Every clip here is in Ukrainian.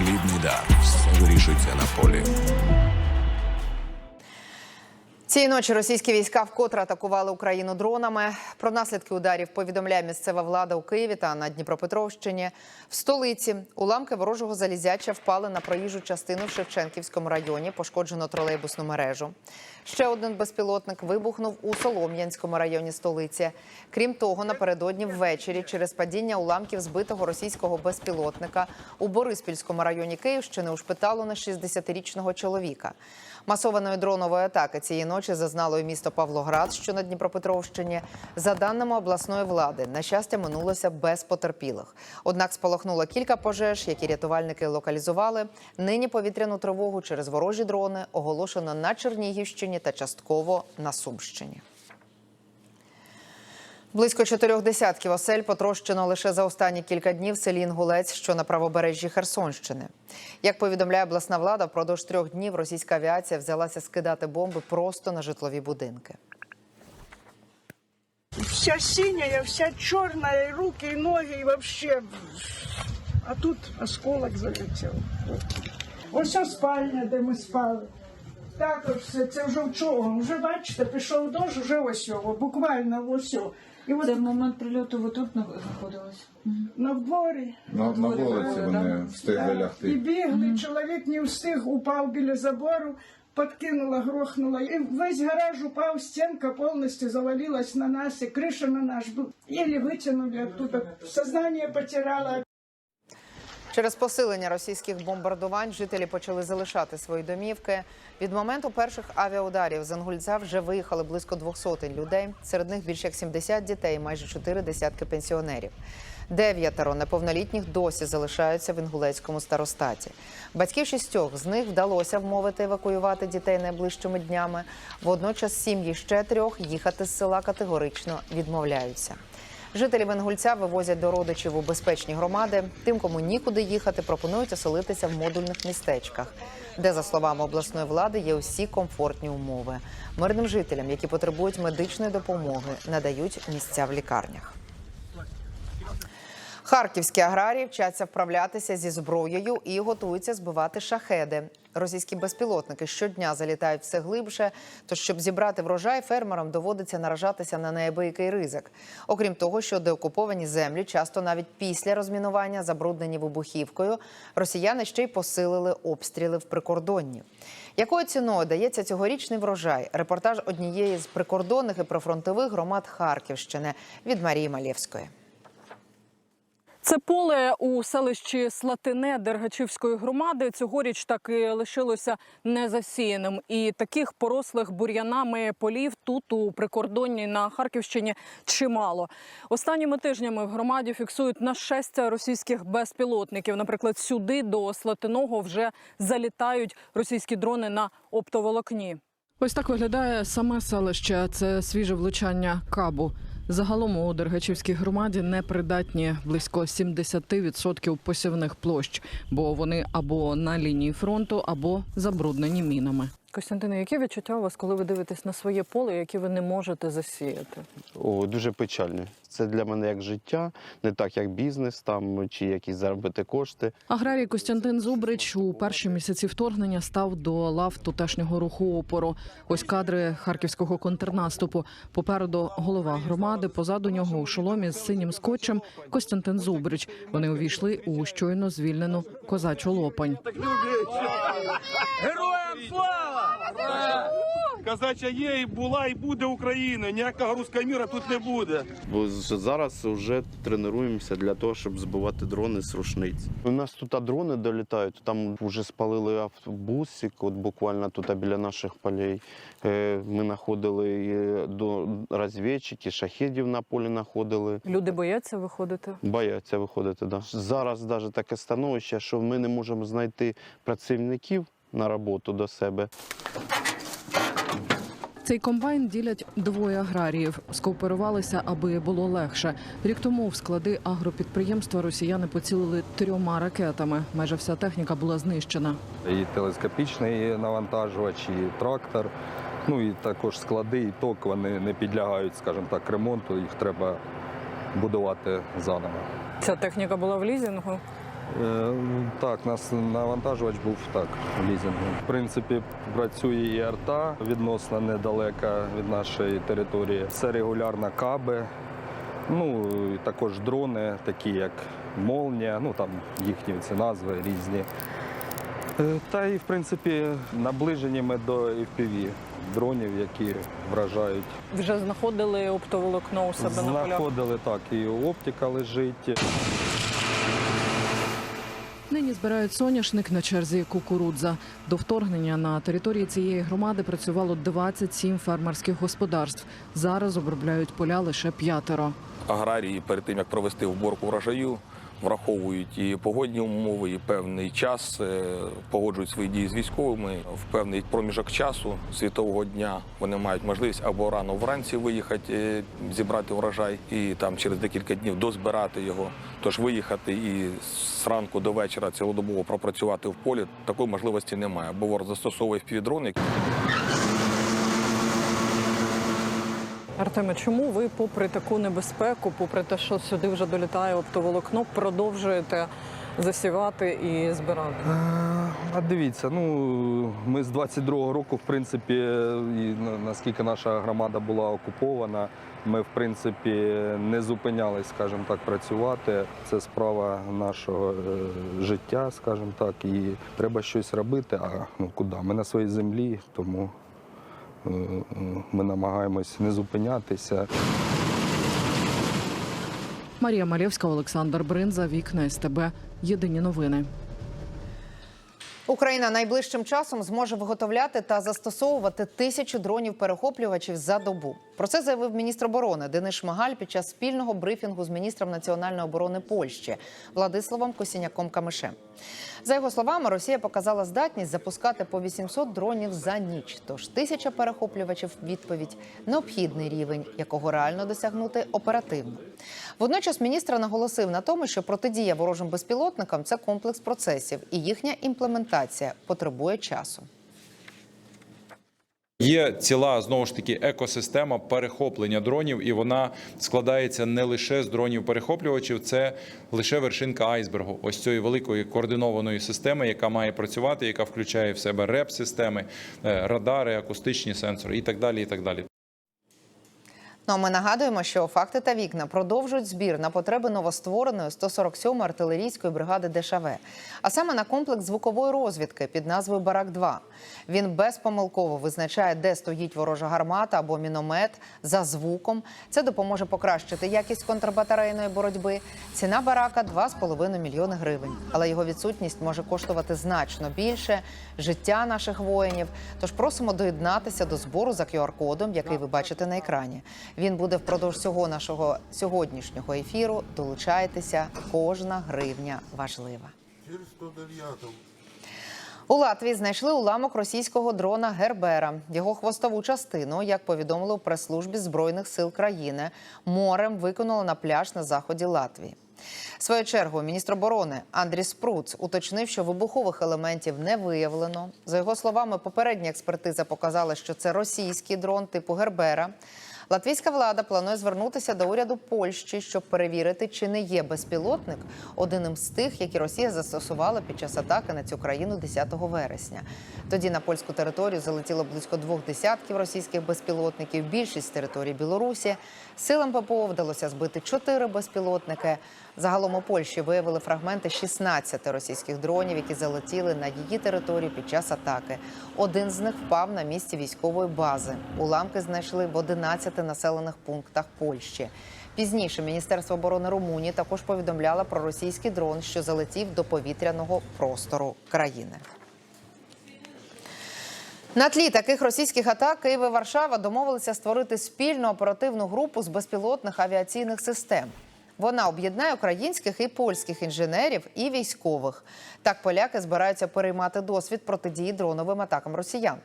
Плідний дар. Все вирішується на полі. Цієї ночі російські війська вкотре атакували Україну дронами. Про наслідки ударів повідомляє місцева влада у Києві та на Дніпропетровщині. В столиці уламки ворожого залізяча впали на проїжджу частину в Шевченківському районі. Пошкоджено тролейбусну мережу. Ще один безпілотник вибухнув у Солом'янському районі столиці. Крім того, напередодні ввечері через падіння уламків збитого російського безпілотника у Бориспільському районі Київщини ушпитало на 60-річного чоловіка. Масованої дронової атаки цієї ночі зазнало і місто Павлоград, що на Дніпропетровщині. За даними обласної влади, на щастя, минулося без потерпілих. Однак спалахнуло кілька пожеж, які рятувальники локалізували. Нині повітряну тривогу через ворожі дрони оголошено на Чернігівщині та частково на Сумщині. Близько чотирьох десятків осель потрощено лише за останні кілька днів в селі Інгулець, що на правобережжі Херсонщини. Як повідомляє обласна влада, впродовж трьох днів російська авіація взялася скидати бомби просто на житлові будинки. Вся синяя, вся черная, и руки, и ноги, и вообще. А тут осколок залетів. Ось спальня, де ми спали. Також все, це вже вчора. Вже бачите, пішов дощ, вже ось його, буквально ось. його. І от Це в момент прильоту ви тут знаходились? на дворі. На, на вулиці вони встигли І лягти. бігли, чоловік не встиг, упав біля забору, подкинула, грохнула. І весь гараж упав, стінка повністю завалилась на нас, і криша на наш був. Еле витягнули оттуда. Сознание потеряла. Через посилення російських бомбардувань жителі почали залишати свої домівки. Від моменту перших авіаударів з Ангульця вже виїхали близько двох сотень людей. Серед них більше як 70 дітей, майже чотири десятки пенсіонерів. Дев'ятеро неповнолітніх досі залишаються в інгулецькому старостаті. Батьків шістьох з них вдалося вмовити евакуювати дітей найближчими днями. Водночас сім'ї ще трьох їхати з села категорично відмовляються. Жителі Венгульця вивозять до родичів у безпечні громади. Тим, кому нікуди їхати, пропонують оселитися в модульних містечках, де, за словами обласної влади, є усі комфортні умови. Мирним жителям, які потребують медичної допомоги, надають місця в лікарнях. Харківські аграрії вчаться вправлятися зі зброєю і готуються збивати шахеди. Російські безпілотники щодня залітають все глибше. Тож, щоб зібрати врожай, фермерам доводиться наражатися на неабиякий ризик. Окрім того, що деокуповані землі часто навіть після розмінування забруднені вибухівкою, росіяни ще й посилили обстріли в прикордонні. Якою ціною дається цьогорічний врожай? Репортаж однієї з прикордонних і прифронтових громад Харківщини від Марії Малєвської. Це поле у селищі Слатине Дергачівської громади цьогоріч так і лишилося незасіяним. І таких порослих бур'янами полів тут у прикордонні на Харківщині чимало. Останніми тижнями в громаді фіксують нашестя російських безпілотників. Наприклад, сюди до Слатиного вже залітають російські дрони на оптоволокні. Ось так виглядає саме селище. Це свіже влучання кабу. Загалом у Дергачівській громаді непридатні близько 70% посівних площ, бо вони або на лінії фронту, або забруднені мінами. Костянтине, яке відчуття у вас, коли ви дивитесь на своє поле, яке ви не можете засіяти? О, дуже печально. Це для мене як життя, не так як бізнес там чи якісь заробити кошти. Аграрій Костянтин Зубрич у перші місяці вторгнення став до лав тутешнього руху опору. Ось кадри харківського контрнаступу. Попереду голова громади, позаду нього у шоломі з синім скотчем Костянтин Зубрич. Вони увійшли у щойно звільнену козачу лопань. Героям слава! Казача є, і була, і буде Україна. Ніякого руського міра тут не буде. Бо зараз вже тренуємося для того, щоб збивати дрони з рушниць. У нас тут дрони долітають. Там вже спалили автобусик, от буквально тут біля наших полей. Е, Ми знаходили до розвідчики, шахедів на полі знаходили. Люди бояться виходити. Бояться виходити. Да. Зараз навіть таке становище, що ми не можемо знайти працівників на роботу до себе. Цей комбайн ділять двоє аграріїв. Скооперувалися, аби було легше. Рік тому в склади агропідприємства росіяни поцілили трьома ракетами. Майже вся техніка була знищена. і телескопічний навантажувач, і трактор. Ну і також склади і ток вони не підлягають, скажімо так, ремонту. Їх треба будувати заново. Ця техніка була в лізінгу. Е, Так, нас навантажувач був так, лізингу. В принципі, працює і арта відносно недалека від нашої території. Це регулярно каби, ну і також дрони, такі як Молнія, ну там їхні ці назви різні. Е, Та і в принципі наближені ми до FPV дронів, які вражають. Вже знаходили оптоволокно у себе на полях. Знаходили так, і оптика лежить. Нині збирають соняшник на черзі кукурудза. До вторгнення на території цієї громади працювало 27 фермерських господарств. Зараз обробляють поля лише п'ятеро. аграрії перед тим як провести уборку врожаю, враховують і погодні умови, і певний час е, погоджують свої дії з військовими. В певний проміжок часу світового дня вони мають можливість або рано вранці виїхати, е, зібрати врожай, і там через декілька днів дозбирати його. Тож виїхати і з ранку до вечора цілодобово пропрацювати в полі такої можливості немає. Бо ворог застосовує впівдрони, Артеме, чому ви, попри таку небезпеку, попри те, що сюди вже долітає оптоволокно, продовжуєте засівати і збирати? Е, А дивіться, ну ми з 22-го року, в принципі, і наскільки наша громада була окупована, ми в принципі не зупинялись, скажімо так, працювати. Це справа нашого е, життя, скажімо так, і треба щось робити. А ну куди? Ми на своїй землі, тому ми намагаємось не зупинятися. Марія Малєвська, Олександр Бринза, вікна СТБ. Єдині новини. Україна найближчим часом зможе виготовляти та застосовувати тисячу дронів-перехоплювачів за добу. Про це заявив міністр оборони Денис Шмигаль під час спільного брифінгу з міністром національної оборони Польщі Владиславом Косіняком Камишем. За його словами, Росія показала здатність запускати по 800 дронів за ніч. Тож тисяча перехоплювачів відповідь необхідний рівень, якого реально досягнути оперативно. Водночас міністр наголосив на тому, що протидія ворожим безпілотникам це комплекс процесів, і їхня імплементація потребує часу. Є ціла знову ж таки екосистема перехоплення дронів, і вона складається не лише з дронів перехоплювачів, це лише вершинка айсбергу. Ось цієї великої координованої системи, яка має працювати, яка включає в себе реп-системи, е, радари, акустичні сенсори і так далі. І так далі. Ну а ми нагадуємо, що факти та вікна продовжують збір на потреби новоствореної 147-ї артилерійської бригади ДШВ, а саме на комплекс звукової розвідки під назвою Барак 2 Він безпомилково визначає, де стоїть ворожа гармата або міномет за звуком. Це допоможе покращити якість контрбатарейної боротьби. Ціна барака 2,5 мільйони гривень. Але його відсутність може коштувати значно більше життя наших воїнів. Тож просимо доєднатися до збору за QR-кодом, який ви бачите на екрані. Він буде впродовж всього нашого сьогоднішнього ефіру. Долучайтеся, кожна гривня важлива. У Латвії знайшли уламок російського дрона Гербера. Його хвостову частину, як повідомили у прес-службі збройних сил країни, морем викинуло на пляж на заході Латвії. В свою чергу міністр оборони Андрій Спруц уточнив, що вибухових елементів не виявлено. За його словами, попередня експертиза показала, що це російський дрон типу Гербера. Латвійська влада планує звернутися до уряду Польщі, щоб перевірити, чи не є безпілотник одним з тих, які Росія застосувала під час атаки на цю країну 10 вересня. Тоді на польську територію залетіло близько двох десятків російських безпілотників. Більшість з території Білорусі силам ППО вдалося збити чотири безпілотники. Загалом у Польщі виявили фрагменти 16 російських дронів, які залетіли на її територію під час атаки. Один з них впав на місці військової бази. Уламки знайшли в 11 населених пунктах Польщі. Пізніше Міністерство оборони Румунії також повідомляло про російський дрон, що залетів до повітряного простору країни. На тлі таких російських атак Київ і Варшава домовилися створити спільну оперативну групу з безпілотних авіаційних систем. Вона об'єднає українських і польських інженерів і військових. Так поляки збираються переймати досвід протидії дроновим атакам росіян.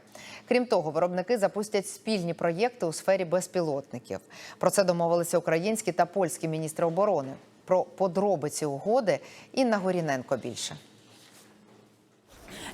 Крім того, виробники запустять спільні проєкти у сфері безпілотників. Про це домовилися українські та польські міністри оборони. Про подробиці угоди Інна Горіненко більше.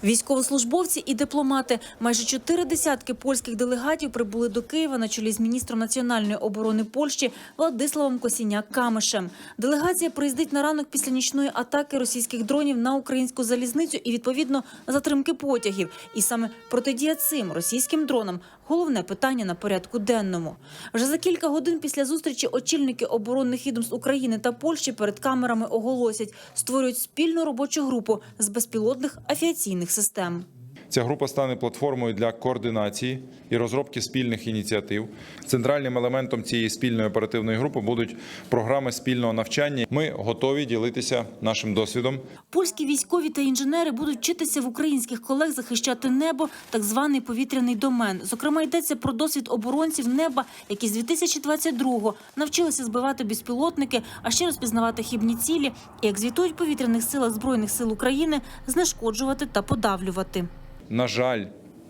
Військовослужбовці і дипломати. Майже чотири десятки польських делегатів прибули до Києва на чолі з міністром національної оборони Польщі Владиславом Косіняк-Камишем. Делегація приїздить на ранок після нічної атаки російських дронів на українську залізницю і відповідно затримки потягів. І саме протидія цим російським дронам головне питання на порядку денному. Вже за кілька годин після зустрічі очільники оборонних відомств України та Польщі перед камерами оголосять, створюють спільну робочу групу з безпілотних авіаційних систем. Ця група стане платформою для координації і розробки спільних ініціатив. Центральним елементом цієї спільної оперативної групи будуть програми спільного навчання. Ми готові ділитися нашим досвідом. Польські військові та інженери будуть вчитися в українських колег захищати небо, так званий повітряний домен. Зокрема, йдеться про досвід оборонців неба, які з 2022-го навчилися збивати безпілотники, а ще розпізнавати хібні цілі і, як звітують повітряних силах збройних сил України, знешкоджувати та подавлювати. На жаль,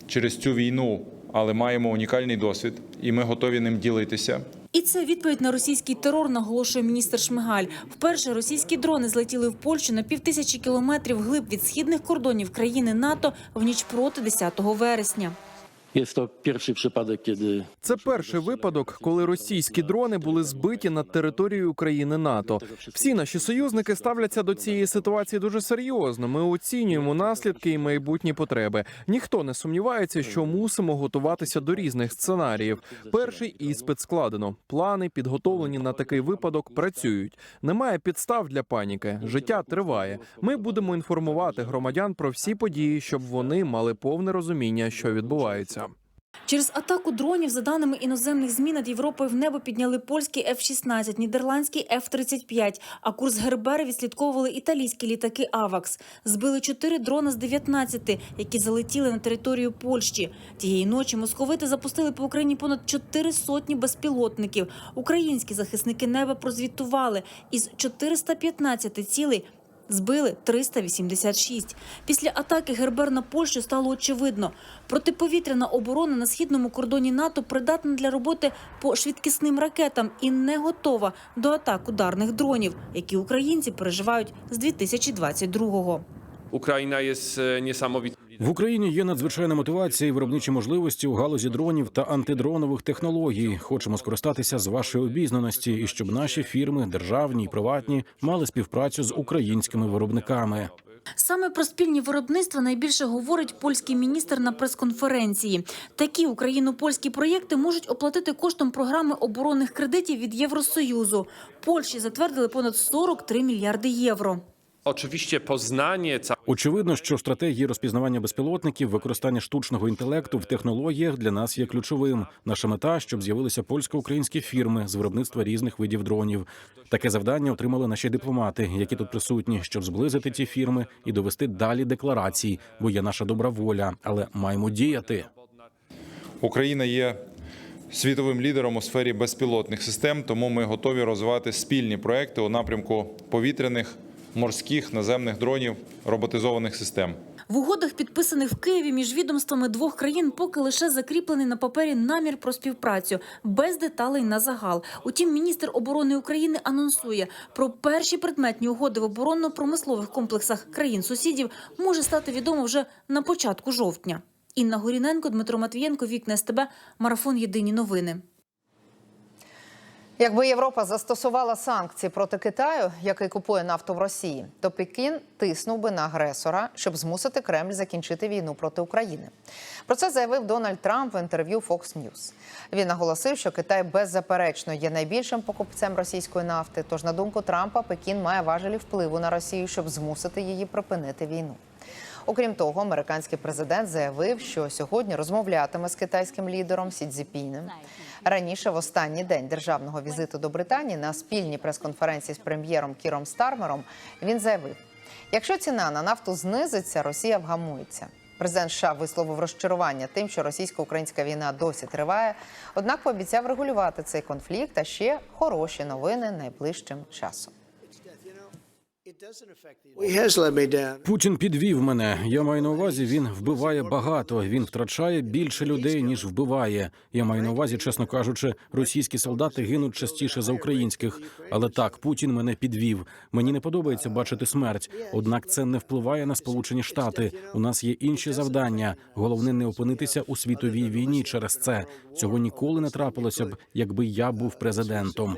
через цю війну, але маємо унікальний досвід, і ми готові ним ділитися. І це відповідь на російський терор, наголошує міністр Шмигаль. Вперше російські дрони злетіли в Польщу на півтисячі кілометрів глиб від східних кордонів країни НАТО в ніч проти 10 вересня. Jest to pierwszy przypadek, kiedy Це перший випадок, коли російські дрони були збиті над територією України НАТО. Всі наші союзники ставляться до цієї ситуації дуже серйозно. Ми оцінюємо наслідки і майбутні потреби. Ніхто не сумнівається, що мусимо готуватися до різних сценаріїв. Перший іспит складено. Плани, підготовлені на такий випадок, працюють. Немає підстав для паніки. Життя триває. Ми будемо інформувати громадян про всі події, щоб вони мали повне розуміння, що відбувається. Через атаку дронів, за даними іноземних ЗМІ, над Європою в небо підняли польський F-16, нідерландський F-35, а курс Гербери відслідковували італійські літаки «Авакс». Збили чотири дрона з 19, які залетіли на територію Польщі. Тієї ночі московити запустили по Україні понад чотири сотні безпілотників. Українські захисники неба прозвітували із 415 цілей Збили 386. Після атаки Гербер на Польщу стало очевидно. Протиповітряна оборона на східному кордоні НАТО придатна для роботи по швидкісним ракетам і не готова до атак ударних дронів, які українці переживають з 2022-го. Україна є niesamowita. В Україні є надзвичайна мотивація і виробничі можливості у галузі дронів та антидронових технологій. Хочемо скористатися з вашої обізнаності і щоб наші фірми, державні і приватні, мали співпрацю з українськими виробниками. Саме про спільні виробництва найбільше говорить польський міністр на прес-конференції. Такі україно-польські проєкти можуть оплатити коштом програми оборонних кредитів від Євросоюзу. Польщі затвердили понад 43 мільярди євро. Oczywiście poznanie Очевидно, що стратегії розпізнавання безпілотників, використання штучного інтелекту в технологіях для нас є ключовим. Наша мета, щоб з'явилися польсько-українські фірми з виробництва різних видів дронів. Таке завдання отримали наші дипломати, які тут присутні, щоб зблизити ці фірми і довести далі декларації, бо є наша добра воля, але маємо діяти. Україна є світовим лідером у сфері безпілотних систем, тому ми готові розвивати спільні проекти у напрямку повітряних, морських, наземних дронів, роботизованих систем. В угодах, підписаних в Києві між відомствами двох країн, поки лише закріплений на папері намір про співпрацю без деталей на загал. Утім, міністр оборони України анонсує про перші предметні угоди в оборонно-промислових комплексах країн сусідів може стати відомо вже на початку жовтня. Інна Горіненко, Дмитро Матвієнко, Вікна СТБ, Марафон Єдині новини. Якби Європа застосувала санкції проти Китаю, який купує нафту в Росії, то Пекін тиснув би на агресора, щоб змусити Кремль закінчити війну проти України. Про це заявив Дональд Трамп в інтерв'ю Fox News. Він наголосив, що Китай беззаперечно є найбільшим покупцем російської нафти. Тож, на думку Трампа, Пекін має важелі впливу на Росію, щоб змусити її припинити війну. Окрім того, американський президент заявив, що сьогодні розмовлятиме з китайським лідером Сі Цзіпінем. Раніше, в останній день державного візиту до Британії, на спільній прес-конференції з прем'єром Кіром Стармером він заявив: якщо ціна на нафту знизиться, Росія вгамується. Президент США висловив розчарування тим, що російсько-українська війна досі триває. Однак пообіцяв регулювати цей конфлікт. А ще хороші новини найближчим часом. Путін підвів мене. Я маю на увазі, він вбиває багато. Він втрачає більше людей ніж вбиває. Я маю на увазі, чесно кажучи, російські солдати гинуть частіше за українських. Але так, Путін мене підвів. Мені не подобається бачити смерть. Однак це не впливає на Сполучені Штати. У нас є інші завдання. Головне не опинитися у світовій війні через це. Цього ніколи не трапилося б, якби я був президентом.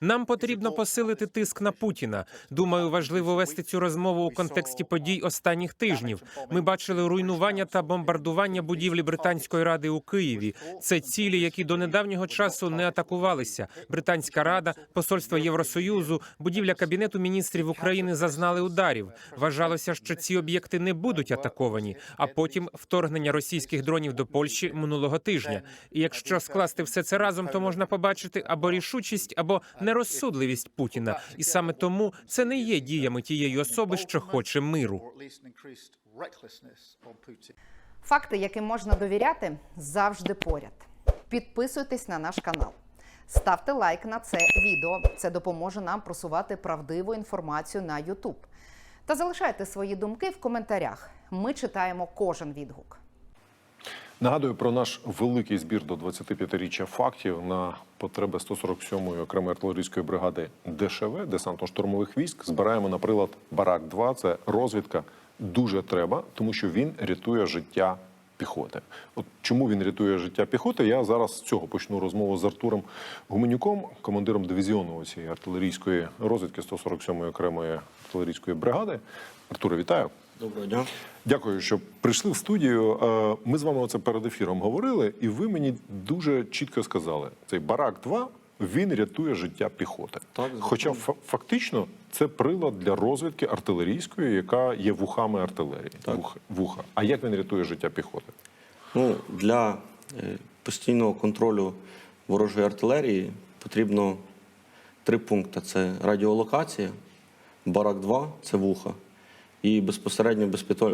Нам потрібно посилити тиск на Путіна. Думаю, важливо вести цю розмову у контексті подій останніх тижнів. Ми бачили руйнування та бомбардування будівлі британської ради у Києві. Це цілі, які до недавнього часу не атакувалися. Британська рада, посольство Євросоюзу, будівля кабінету міністрів України зазнали ударів. Вважалося, що ці об'єкти не будуть атаковані. А потім вторгнення російських дронів до Польщі минулого тижня. І якщо скласти все це разом, то можна побачити або рішучість, або нерозсудливість Путіна. І саме тому це не є діями тієї особи, що хоче миру. Факти, яким можна довіряти, завжди поряд. Підписуйтесь на наш канал. Ставте лайк на це відео. Це допоможе нам просувати правдиву інформацію на YouTube. Та залишайте свої думки в коментарях. Ми читаємо кожен відгук. Нагадую про наш великий збір до 25-річчя фактів на потреби 147-ї окремої артилерійської бригади ДШВ десантно-штурмових військ. Збираємо на прилад Барак 2 Це розвідка дуже треба, тому що він рятує життя піхоти. От чому він рятує життя піхоти? Я зараз з цього почну розмову з Артуром Гуменюком, командиром дивізіону цієї артилерійської розвідки 147-ї окремої артилерійської бригади. Артуре, вітаю. Доброго дня. Дякую, що прийшли в студію. Е, Ми з вами оце перед ефіром говорили, і ви мені дуже чітко сказали: цей барак 2 він рятує життя піхоти. Так, Хоча фа- фактично це прилад для розвідки артилерійської, яка є вухами артилерії. Вух- вуха. А як він рятує життя піхоти? Ну, для е, постійного контролю ворожої артилерії потрібно три пункти: це радіолокація, барак 2 це вуха, і безпосередньо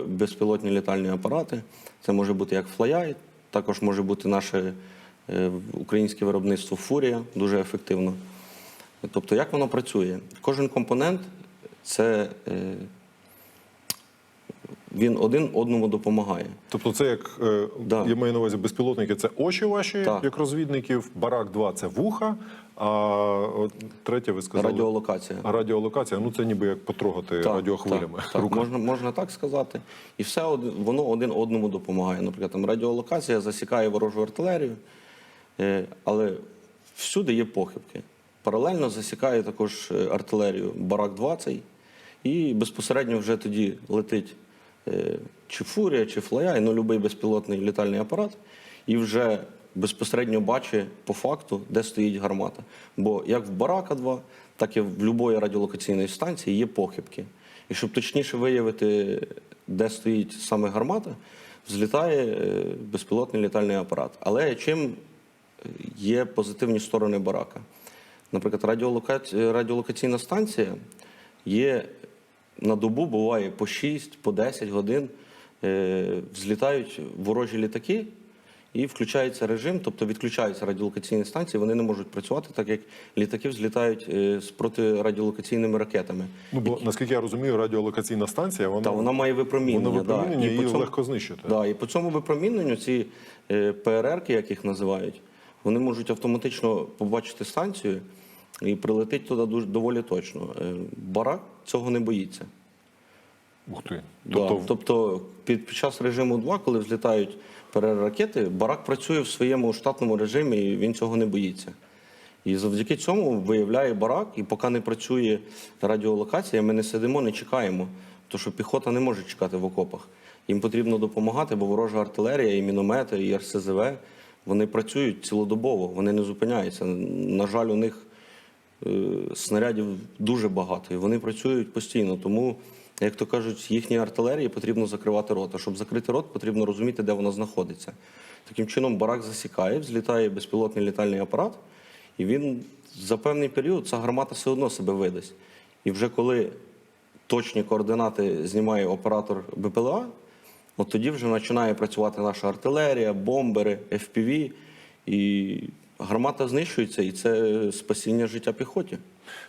безпілотні літальні апарати. Це може бути як флаяй, також може бути наше е, українське виробництво Фурія, дуже ефективно. Тобто, як воно працює? Кожен компонент це е, він один одному допомагає. Тобто, це як е, Да. я маю на увазі безпілотники, це очі ваші, Так. як розвідників. Барак 2 це вуха. А третє, ви сказали Радіолокація. А радіолокація. Ну це ніби як потрогати радіохвилями. Так, так, можна, можна так сказати. І все воно один одному допомагає. Наприклад, там радіолокація засікає ворожу артилерію, е, але всюди є похибки. Паралельно засікає також е, артилерію Барак 20 і безпосередньо вже тоді летить е, чи фурія, чи флая, ну будь-який безпілотний літальний апарат, і вже безпосередньо бачить по факту, де стоїть гармата. Бо як в Барака 2, так і в будь-якої радіолокаційної станції є похибки. І щоб точніше виявити, де стоїть саме гармата, взлітає е, безпілотний літальний апарат. Але чим є позитивні сторони барака? Наприклад, радіолокаційна станція є на добу, буває по 6, по 10 годин. Е, взлітають ворожі літаки і включається режим, тобто відключаються радіолокаційні станції, вони не можуть працювати, так як літаки взлітають е, з протирадіолокаційними ракетами. Ну бо наскільки я розумію, радіолокаційна станція вона, Та вона має випромінення. Вона випромінення, да. її цьому- легко знищити. Да, і по цьому випроміненню ці е, ПРРки, як їх називають, вони можуть автоматично побачити станцію і прилетить туди дуже доволі точно. Е, Барак цього не боїться. Ух ти. Да. Тобто, Тобто, під, під час режиму 2, коли взлітають ПРР ракети, барак працює в своєму штатному режимі, і він цього не боїться. І завдяки цьому виявляє барак, і поки не працює радіолокація, ми не сидимо, не чекаємо. Тому що піхота не може чекати в окопах. Їм потрібно допомагати, бо ворожа артилерія, і міномети, і РСЗВ вони працюють цілодобово, вони не зупиняються. На жаль, у них снарядів дуже багато, і вони працюють постійно. Тому, як то кажуть, їхній артилерії потрібно закривати рот. А щоб закрити рот, потрібно розуміти, де вона знаходиться. Таким чином, барак засікає, взлітає безпілотний літальний апарат, і він за певний період ця гармата все одно себе видасть. І вже коли точні координати знімає оператор БПЛА, от тоді вже починає працювати наша артилерія, бомбери, FPV, і гармата знищується, і це спасіння життя піхоті.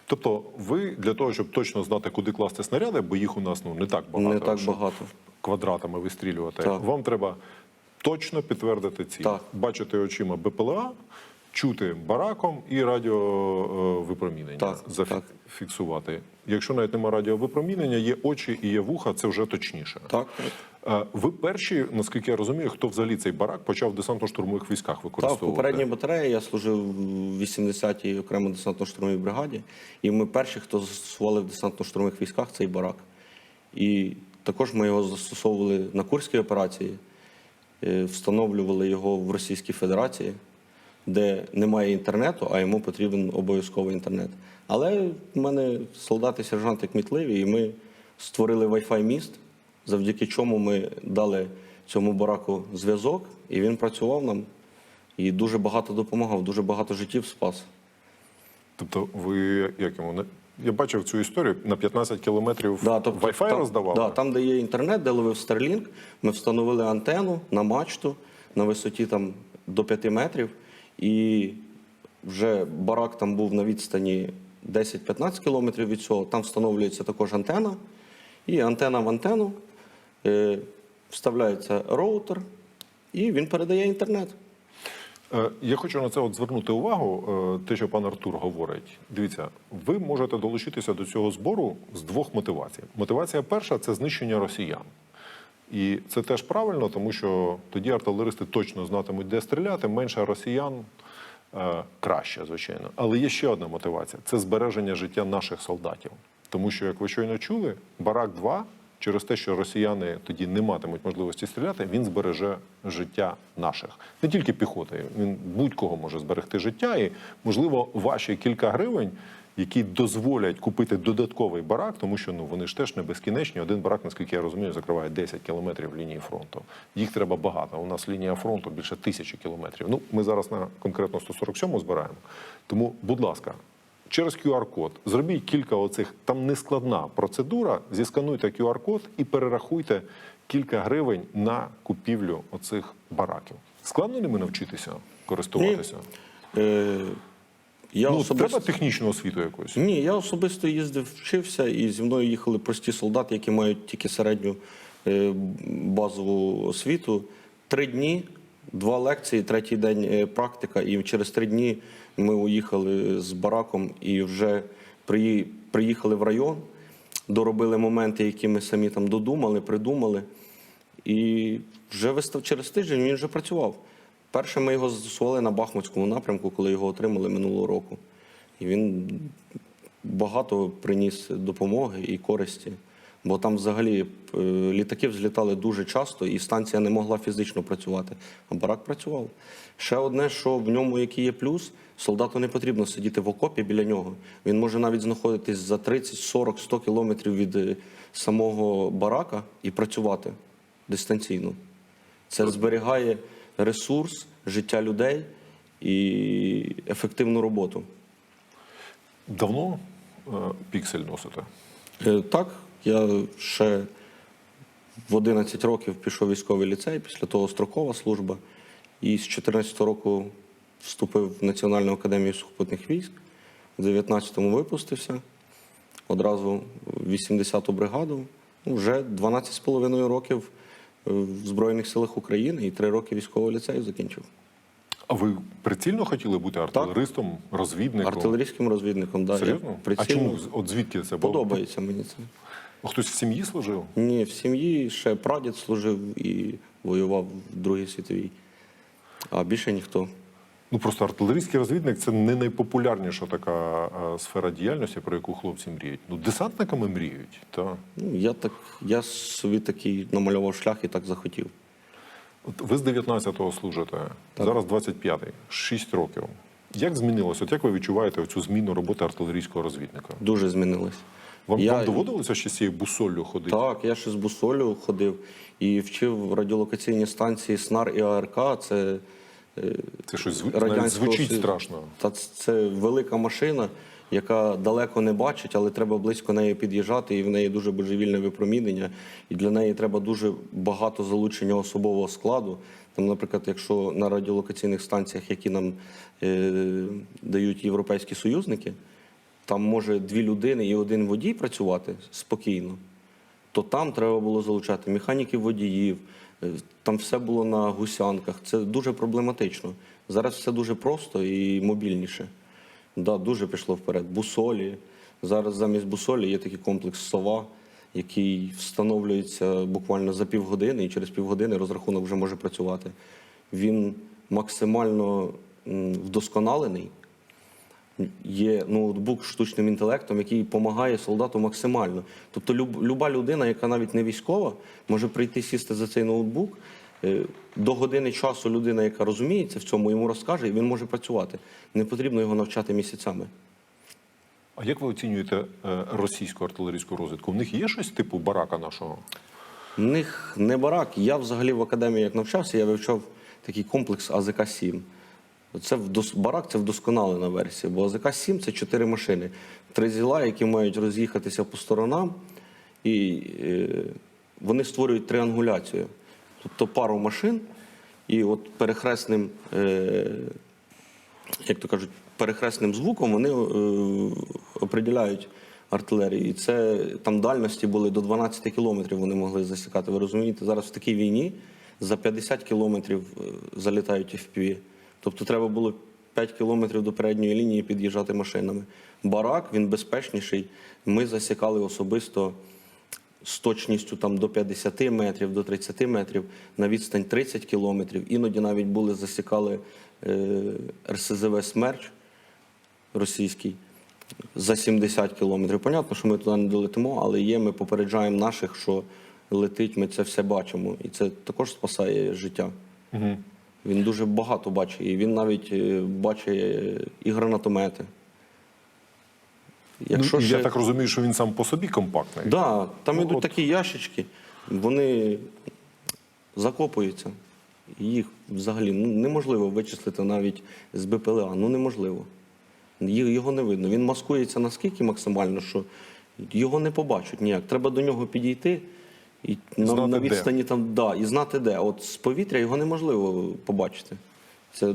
Тобто, ви для того, щоб точно знати, куди класти снаряди, бо їх у нас ну не так багато. Не так багато. Квадратами вистрілювати. Так. Вам треба точно підтвердити. Так. Бачити очима БПЛА, чути бараком і радіовипромінення. Так, так. Зафіксувати. Якщо навіть немає радіовипромінення, є очі і є вуха, це вже точніше. Так, Е, Ви перші, наскільки я розумію, хто взагалі цей барак почав в десантно-штурмових військах Так, в використовувати? попередній батареї я служив в 80-й окремо десантно-штурмовій бригаді, і ми перші, хто застосували в десантно-штурмових військах цей барак. І також ми його застосовували на Курській операції, е, встановлювали його в Російській Федерації, де немає інтернету, а йому потрібен обов'язково інтернет. Але в мене солдати, сержанти кмітливі, і ми створили Wi-Fi міст, завдяки чому ми дали цьому бараку зв'язок, і він працював нам. І дуже багато допомагав, дуже багато життів спас. Тобто, ви як йому я бачив цю історію на 15 кілометрів Да, тобто, Wi-Fi там, роздавали? Да, там, де є інтернет, де ловив Starlink, ми встановили антенну на мачту на висоті там, до 5 метрів. І вже барак там був на відстані 10-15 кілометрів від цього. Там встановлюється також антена. І антена в антенну е, вставляється роутер, і він передає інтернет. Е, Я хочу на це от звернути увагу, е, те, що пан Артур говорить. Дивіться, ви можете долучитися до цього збору з двох мотивацій. Мотивація перша це знищення росіян. І це теж правильно, тому що тоді артилеристи точно знатимуть, де стріляти, менше росіян е, краще, звичайно. Але є ще одна мотивація це збереження життя наших солдатів. Тому що, як ви щойно чули, барак 2 через те, що росіяни тоді не матимуть можливості стріляти, він збереже життя наших. Не тільки піхоти, він будь-кого може зберегти життя. І, можливо, ваші кілька гривень, які дозволять купити додатковий барак, тому що ну вони ж теж не безкінечні. Один барак, наскільки я розумію, закриває 10 кілометрів лінії фронту. Їх треба багато. У нас лінія фронту більше тисячі кілометрів. Ну, ми зараз на конкретно 147 збираємо. Тому, будь ласка, через QR-код зробіть кілька оцих. Там нескладна процедура. Зіскануйте QR-код і перерахуйте кілька гривень на купівлю оцих бараків. Складно ними навчитися користуватися? Е, я ну, особисто... треба технічну освіту якусь. Ні, я особисто їздив, вчився, і зі мною їхали прості солдати, які мають тільки середню е, базову освіту. Три дні, два лекції, третій день е, практика. І через три дні ми уїхали з бараком і вже приї- приїхали в район, доробили моменти, які ми самі там додумали, придумали. І вже вистав через тиждень він вже працював. Перше ми його застосували на Бахмутському напрямку, коли його отримали минулого року. І він багато приніс допомоги і користі. Бо там взагалі е, літаки взлітали дуже часто, і станція не могла фізично працювати. А барак працював. Ще одне, що в ньому який є плюс, солдату не потрібно сидіти в окопі біля нього. Він може навіть знаходитись за 30, 40, 100 кілометрів від е, самого барака і працювати дистанційно. Це зберігає ресурс, життя людей і ефективну роботу. Давно е, піксель носите? Е, Так, я ще в 11 років пішов військовий ліцей, після того строкова служба. І з 14 року вступив в Національну академію сухопутних військ. В 19-му випустився, одразу в 80-ту бригаду. Ну, Вже 12,5 років в Збройних силах України і три роки військового ліцею закінчив. А ви прицільно хотіли бути артилеристом, розвідником? Артилерійським розвідником, да, Серйозно? А чому от звідки це було? Подобається мені це. Хтось в сім'ї служив? Ні, в сім'ї ще прадід служив і воював в Другій світовій. А більше ніхто. Ну просто артилерійський розвідник це не найпопулярніша така сфера діяльності, про яку хлопці мріють. Ну, десантниками мріють. Та. Ну, я так, я собі такий намалював шлях і так захотів. От ви з 19-го служите, зараз 25-й, 6 років. Як змінилося? От як ви відчуваєте цю зміну роботи артилерійського розвідника? Дуже змінилось. Вам, Я- вам доводилося ще з цією бусоллю ходити? Так, я ще з бусолю ходив і вчив радіолокаційні станції СНАР і АРК. Це, Це щось Радянського звучить страшно. Та це велика машина, яка далеко не бачить, але треба близько неї під'їжджати, і в неї дуже божевільне випромінення. І для неї треба дуже багато залучення особового складу. Там, наприклад, якщо на радіолокаційних станціях, які нам е, дають європейські союзники, там може дві людини і один водій працювати спокійно, то там треба було залучати механіків водіїв. Е, Там все було на гусянках. Це дуже проблематично. Зараз все дуже просто і мобільніше. Да, дуже пішло вперед. Бусолі. Зараз замість бусолі є такий комплекс сова, який встановлюється буквально за півгодини, і через півгодини розрахунок вже може працювати. Він максимально вдосконалений. Є ноутбук з штучним інтелектом, який допомагає солдату максимально. Тобто, люба людина, яка навіть не військова, може прийти сісти за цей ноутбук. е, До години часу людина, яка розуміється в цьому, йому розкаже, і він може працювати. Не потрібно його навчати місяцями. А як ви оцінюєте е, російську артилерійську розвідку? В них є щось типу барака нашого? В них не барак. Я взагалі в академії, як навчався, я вивчав такий комплекс АЗК-7. Це вдос... барак це вдосконалена версія, бо АЗК-7 це чотири машини. Три зіла, які мають роз'їхатися по сторонам, і е, вони створюють триангуляцію. Тобто пару машин, і от перехресним, е, як то кажуть, перехресним звуком вони е, определяють артилерію. І це там дальності були до 12 кілометрів вони могли засікати. Ви розумієте, зараз в такій війні за 50 кілометрів залітають FPV. Тобто треба було 5 кілометрів до передньої лінії під'їжджати машинами. Барак він безпечніший. Ми засікали особисто з точністю там до 50 метрів, до 30 метрів, на відстань 30 кілометрів. Іноді навіть були засікали е, РСЗВ Смерч російський за 70 кілометрів. Понятно, що ми туди не долетимо, але є, ми попереджаємо наших, що летить, ми це все бачимо. І це також спасає життя. Угу. Він дуже багато бачить, і він навіть е, бачить е, і гранатомети. ну, Я так розумію, що він сам по собі компактний. Да, там Ну, ідуть от. такі ящички, вони закопуються. Їх взагалі ну, неможливо вичислити навіть з БПЛА. Ну неможливо. Його не видно. Він маскується наскільки максимально, що його не побачать ніяк. Треба до нього підійти і на, Знати на де. відстані там, да, і знати де. От з повітря його неможливо побачити. Це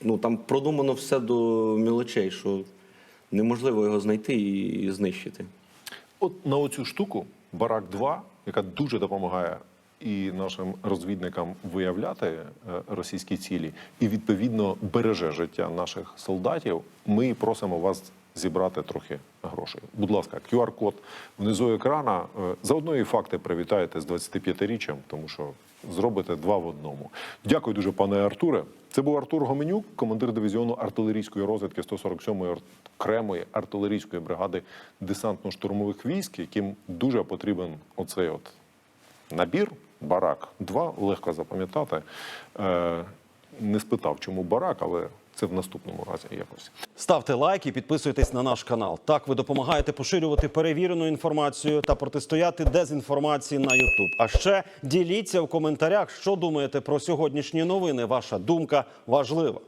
ну, там продумано все до мілочей, що неможливо його знайти і знищити. От на оцю штуку Барак 2 яка дуже допомагає і нашим розвідникам виявляти е, російські цілі, і відповідно береже життя наших солдатів. Ми просимо вас зібрати трохи грошей. Будь ласка, QR-код внизу екрана. Е, Заодно і факти привітаєте з 25-річчям, тому що зробите два в одному. Дякую дуже, пане Артуре. Це був Артур Гоменюк, командир дивізіону артилерійської розвідки 147-ї окремої артилерійської бригади десантно-штурмових військ, яким дуже потрібен оцей от набір. Барак 2 легко запам'ятати. Е, не спитав, чому барак, але це в наступному разі якось. Ставте лайк і підписуйтесь на наш канал. Так ви допомагаєте поширювати перевірену інформацію та протистояти дезінформації на YouTube. А ще діліться в коментарях, що думаєте про сьогоднішні новини. Ваша думка важлива.